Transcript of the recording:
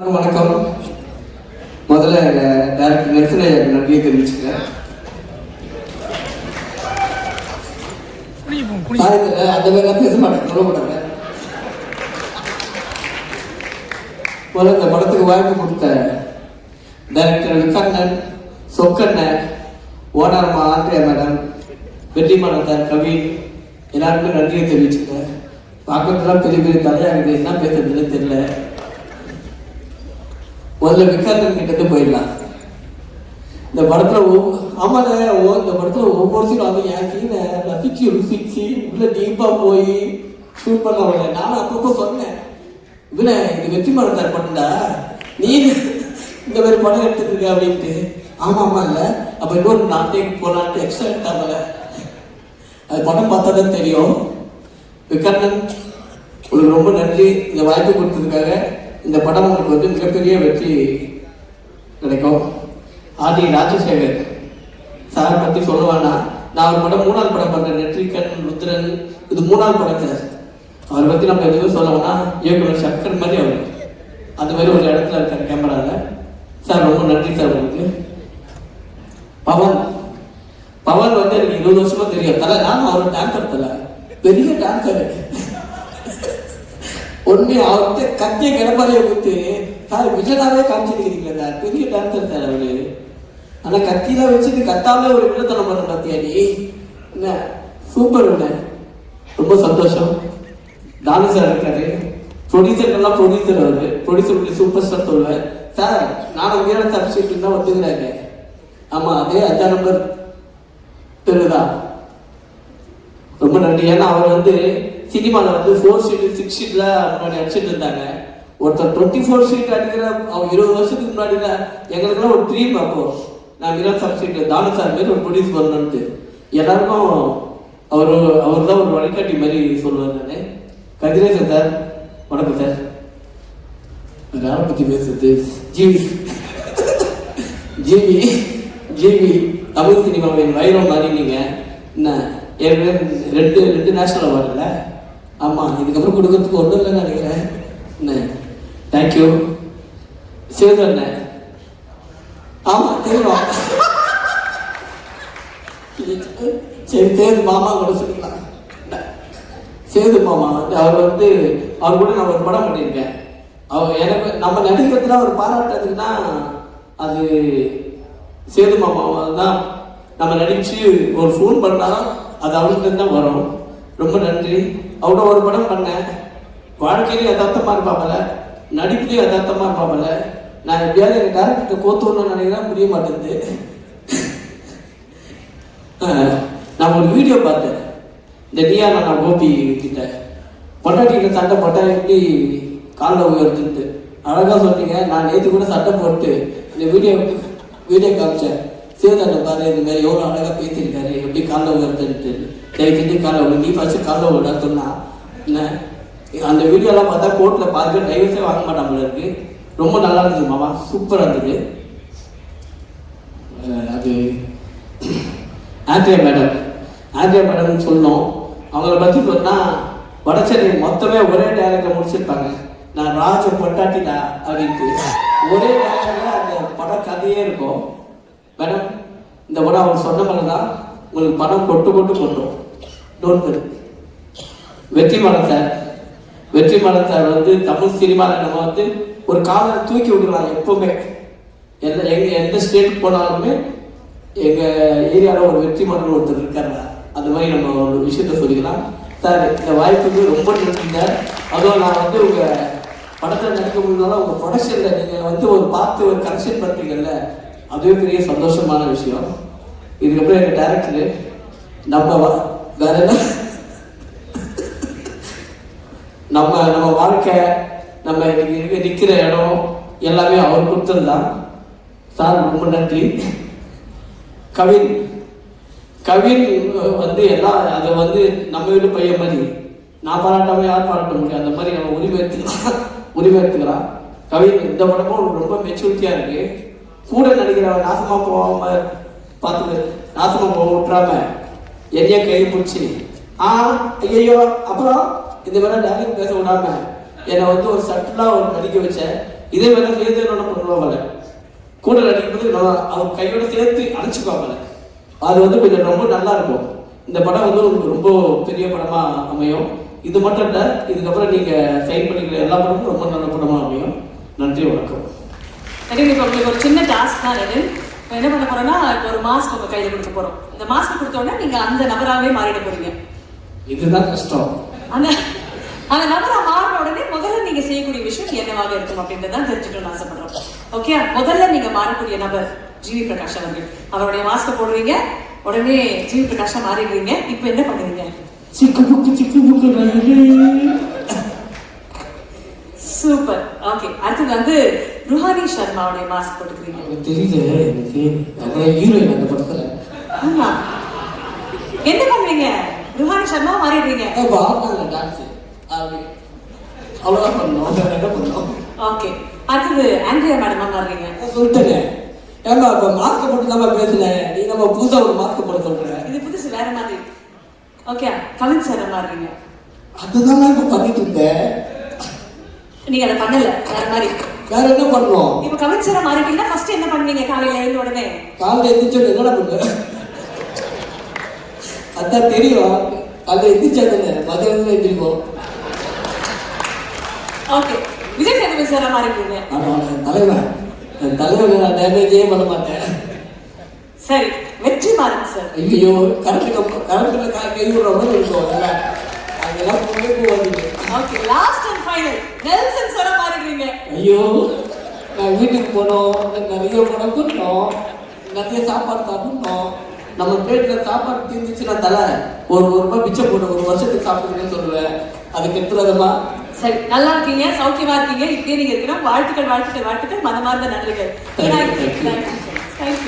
வணக்கம். முதல்ல director Nelson ஐயாக்கு நன்றியை தெரிவிச்சுக்கிறேன். அந்த மாதிரிலாம் பேச மாட்டேன் சொல்ல மாட்டாங்க முதல்ல இந்த படத்துக்கு வாய்ப்பு கொடுத்த டைரக்டர் விக்கண்ணன் சொக்கண்ணன் ஓனர்மா ஆந்திரியா மேடம் வெற்றிமாறன் சார் கவி. எல்லாருக்குமே நன்றியை தெரிவிச்சுக்கிறேன். பார்க்கறதுலாம் பெரிய பெரிய தலையாகுது என்ன பேசுறதுன்னு தெரியல. முதல்ல விக்ராந்தன் கிட்ட போயிடலாம் இந்த படத்துல ஒவ்வொ- ஆமாண்ணே ஓ இந்த படத்துல ஒவ்வொரு சீனும் வந்து என் சீனை ரசிச்சு ருசிச்சு உள்ள டீப்பா போய் ஷூட் பண்ணவங்க நானும் அப்பப்போ சொன்னேன் இவனே இது வெற்றி மரம் சார் பண்ணா நீ இந்த மாதிரி படம் எடுத்துட்டு இருக்க அப்படின்ட்டு. ஆமா ஆமா இல்ல. அப்ப இன்னொரு நாட்டைக்கு போலான்ட்டு எக்ஸ்ட்ரா எடுத்தாங்கல்ல அது படம் பார்த்தா தான் தெரியும். விக்கண்ணன் உங்களுக்கு ரொம்ப நன்றி. இந்த வாய்ப்பு கொடுத்ததுக்காக. இந்த படம் உங்களுக்கு வந்து மிகப்பெரிய வெற்றி கிடைக்கும். ஆதி ராஜசேகர் சார் பற்றி சொல்லுவானா நான் ஒரு படம் மூணாவது படம் பண்ணுறேன் நெற்றிக்கண் ருத்ரன் இது மூணாவது படம் சார் அவரை பற்றி நம்ம எதுவும் சொல்லணும்னா இயக்குனர் சக்கர் மாதிரி அவர். அந்த மாதிரி ஒரு இடத்துல இருக்கார் கேமராவில் சார் ரொம்ப நன்றி சார் உங்களுக்கு. பவன். பவன் வந்து எனக்கு இருபது வருஷமா தெரியும். தலை நானும் அவர் டான்சர் தலை. பெரிய டான்ஸர் ஒன்று அவர்கிட்ட கத்திய கிடப்பாரியை கொடுத்து சார் வில்லனாவே காமிச்சிருக்கிறீங்களா சார். பெரிய டான்சர் சார் அவரு. ஆனால் கத்தியெல்லாம் வச்சுட்டு கத்தாமலே ஒரு வில்லத்தனம் பண்ண பார்த்தியா நீ என்ன? சூப்பர் என்ன? ரொம்ப சந்தோஷம். தானு சார் இருக்காரு. ப்ரொடியூசர்லாம் ப்ரொடியூசர் அவரு. ப்ரொடியூசர் சூப்பர் ஸ்டார் சொல்லுவேன் சார் நானும் வீரன் சப்ஸ்டியூட் தான் ஒத்துக்கிறாங்க. ஆமாம் அதே அஞ்சா நம்பர் தெருதான் ரொம்ப நன்றி. ஏன்னா அவர் வந்து சினிமாவில் வந்து ஃபோர் சீட்டு சிக்ஸ் ஷீட்ல முன்னாடி அடிச்சிட்டு இருந்தாங்க. ஒருத்தர் டுவெண்ட்டி ஃபோர் ஷீட் அடிக்கிற அவங்க இருபது வருஷத்துக்கு முன்னாடி எங்களுக்குலாம் ஒரு ட்ரீம் அப்போ. நான் விராட் சார் சீட்டு தானு சார் மாரி ஒரு ப்ரொடியூஸ் பண்ணணுன்ட்டு எல்லாருக்கும் அவர் அவர் தான் ஒரு வழிகாட்டி மாதிரி சொல்லுவார் நான். கதிரேசன் சார் வணக்கம் சார் யாரை பற்றி பேசுறது? ஜிவி. ஜிவி ஜிவி தமிழ் சினிமாவின் வைரம் மாறினீங்க என்ன ஏற்கனவே ரெண்டு ரெண்டு நேஷனல் அவார்டுல ஆமாம் இதுக்கப்புறம் கொடுக்கறதுக்கு ஒன்றும் இல்லைன்னு நினைக்கிறேன். என்ன தேங்க்யூ சிவதண்ண ஆமாம் ஆமா தெரியும் சரி சேது மாமா கூட சொல்லிக்கலாம். சேது மாமா வந்து அவர் வந்து அவர் கூட நான் ஒரு படம் பண்ணியிருக்கேன். அவர் எனக்கு நம்ம நடிக்கிறதுல அவர் பாராட்டுறதுக்குன்னா அது சேது மாமாவை தான் நம்ம நடித்து ஒரு ஃபோன் பண்ணாலும் அது அவங்களுக்கு தான் வரும். ரொம்ப நன்றி. அவ்வளோ ஒரு படம் பண்ணேன் வாழ்க்கையிலேயே யதார்த்தமாக இருப்பாங்கல்ல நடிப்புலேயும் யதார்த்தமாக இருப்பாங்கல்ல நான் எப்படியாவது எங்கள் டேரக்டர் கோத்துணும்னு நினைக்கிறேன். முடிய மாட்டேங்குது. நான் ஒரு வீடியோ பார்த்தேன். இந்த நீயா நான் கோபி கிட்ட. பொண்டாட்டிகிட்ட சண்டை போட்டா எப்படி காலில் உயர்த்துட்டு அழகாக சொன்னீங்க. நான் நேற்று கூட சட்டை போட்டு இந்த வீடியோ வீடியோ காமிச்சேன். சேதனை பாரு இந்த மாதிரி எவ்வளோ அழகாக பேசியிருக்காரு. காலில் உயர்த்துட்டு தயவு செஞ்சு காலில் நீ ஃபஸ்ட்டு காலில் விட சொன்னா என்ன அந்த வீடியோலாம் பார்த்தா கோர்ட்டில் பார்க்க டைவர்ஸே வாங்க மாட்டாமல் இருக்கு ரொம்ப நல்லா இருந்தது மாமா சூப்பராக இருந்தது அது ஆண்ட்ரியா மேடம் ஆண்ட்ரியா மேடம் சொன்னோம் அவங்கள பற்றி பார்த்தா வடச்சென்னை மொத்தமே ஒரே டேரக்டர் முடிச்சிருப்பாங்க நான் ராஜ பொட்டாட்டிடா அப்படின்ட்டு ஒரே டேரக்டர்ல அந்த படம் கதையே இருக்கும். மேடம் இந்த படம் அவங்க சொன்ன மாதிரி தான் உங்களுக்கு படம் கொட்டு கொட்டு கொட்டும். Don't worry Vetrimaaran sir. Vetrimaaran sir வந்து தமிழ் சினிமாவில் நம்ம வந்து ஒரு காலரை தூக்கி விடலாம் எப்பவுமே. எந்த எங்க எந்த ஸ்டேட்டுக்கு போனாலுமே எங்க ஏரியாவில் ஒரு வெற்றி வெற்றிமாறன் ஒருத்தர் இருக்காரு. அந்த மாதிரி நம்ம ஒரு விஷயத்த சொல்லிக்கலாம். சார் இந்த வாய்ப்புக்கு ரொம்ப நன்றிங்க அதுவும் நான் வந்து உங்க படத்தில் நடிக்க முடியலனாலும் உங்க ப்ரொடக்ஷன்ல நீங்க வந்து ஒரு பார்த்து ஒரு கரெக்ஷன் பண்றீங்கல்ல அதுவே பெரிய சந்தோஷமான விஷயம். இதுக்கப்புறம் எங்கள் டேரக்டர் நம்ம வேற என்ன? நம்ம நம்ம வாழ்க்கை நம்ம இன்னைக்கு நிற்கிற இடம் எல்லாமே அவர் கொடுத்தது தான் சார் ரொம்ப நன்றி. கவின். கவின் வந்து எல்லாம் அதை வந்து நம்ம வீட்டு பையன் மாதிரி நான் பாராட்டாம யார் பாராட்ட முடியும்? அந்த மாதிரி நம்ம உரிமை எடுத்துக்கலாம் உரிமை எடுத்துக்கலாம் கவின் இந்த படமும் ரொம்ப மெச்சூரிட்டியாக இருக்குது கூட நடிக்கிறவன் நாசமாக போகாமல் பார்த்து நாசமா போக விட்டுறாம என்னைய கை பிடிச்சி. ஆ ஐயோ அப்புறம் இந்த மாதிரி டைலாக் பேச விடாம. என்னை வந்து ஒரு சட்டிலாக ஒரு நடிக்க வச்சேன் இதே மாதிரி சேர்த்து என்ன பண்ணுவாங்கல்ல கூட நடிக்கும்போது நான் அவர் கையோட சேர்த்து அணைச்சுக்குவாங்கல்ல அது வந்து கொஞ்சம் ரொம்ப நல்லா இருக்கும். இந்த படம் வந்து உங்களுக்கு ரொம்ப பெரிய படமாக அமையும். இது மட்டும் இல்லை இதுக்கப்புறம் நீங்கள் சைன் பண்ணிக்கிற எல்லா படமும் ரொம்ப நல்ல படமாக அமையும். நன்றி வணக்கம். சரி இப்போ உங்களுக்கு ஒரு சின்ன டாஸ்க் தான் இது என்ன பண்ண போறோம்னா இப்போ ஒரு மாஸ்க் உங்க கையில கொடுக்க போறோம். இந்த மாஸ்க் கொடுத்த உடனே நீங்க அந்த நபராகவே மாறிட போறீங்க. இதுதான் கஷ்டம். அந்த அந்த நபரா மாறின உடனே முதல்ல நீங்க செய்யக்கூடிய விஷயம் என்னவாக இருக்கும் அப்படின்றத தெரிஞ்சுக்கணும்னு ஆசைப்படுறோம். ஓகே முதல்ல நீங்க மாறக்கூடிய நபர் ஜிவி பிரகாஷ் அவர்கள். அவருடைய மாஸ்க் போடுறீங்க. உடனே ஜிவி பிரகாஷா மாறிடுறீங்க. இப்போ என்ன பண்ணுவீங்க? சிக்கு புக்கு சிக்கு புக்கு. சூப்பர் ஓகே அடுத்தது வந்து ருஹானி சர்மாவுடைய மாஸ்க் போட்டுக்கிறீங்க. எனக்கு தெரியல எனக்கு அப்புறம் ஹீரோயின் அந்த படத்துல. ஆமா. என்ன பண்ணுவீங்க ருஹானி சர்மா மாறிடுறீங்க? டான்ஸ் அப்படி அவ்வளோதான் பண்ணோம். வேற என்ன பண்ணோம்? ஓகே அடுத்தது ஆண்ட்ரியா மேடமா மாறுறீங்க நான் சொல்லிட்டேனே. ஏமா இப்போ மாஸ்க் போட்டு தான் பேசுனேன் நீ நம்ம புதுசாக ஒரு மாஸ்க் போட சொல்ற. இது புதுசு வேற மாதிரி. ஓகே கவின் சார் மாறுறீங்க அதுதான் நான் இப்போ பண்ணிட்டு இருந்தேன். நீங்க அதை பண்ணல. வேற மாதிரி. வேற என்ன பண்ணோம் இப்ப கவின் சார் மாறிட்டீங்கன்னா ஃபர்ஸ்ட் என்ன பண்ணுவீங்க காலையில எழுந்த உடனே? காலைல எந்திரிச்சு என்னடா பண்ண? அதான் தெரியும். காலைல எந்திரிச்சாதானே மதியானத்துல எந்திரிப்போம். ஓகே விஜய் சேதுபதி சார் மாறிட்டீங்க. ஆமா தலைவன். தலைவன் நான் டேமேஜே பண்ண மாட்டேன். சரி வெற்றி மாறன் சார் ஐயோ கரண்ட்டுக்கு கரண்ட்ல கை விடுற மாதிரி இருக்கும். அதெல்லாம் போகாதீங்க. Okay last final Nelson sir மாறிடுவீங்க ஐயோ நான் வீட்டுக்கு போனோம். நிறைய பணம் கொடுத்தோம். நிறைய சாப்பாடு சாப்பிட்டோம் நம்ம பிளேட்ல சாப்பாடு தீர்ந்துச்சுன்னா தலை ஒரு ஒரு ரூபாய் பிச்சை போட்டு ஒரு வருஷத்துக்கு சாப்பிடுங்கன்னு சொல்லுவேன். அதுக்கு எடுத்துறதமா சரி நல்லா இருக்கீங்க சௌக்கியமா இருக்கீங்க. இப்படியே நீங்க இருக்கணும். வாழ்த்துக்கள் வாழ்த்துக்கள் வாழ்த்துக்கள். மனமார்ந்த நன்றிகள். Thank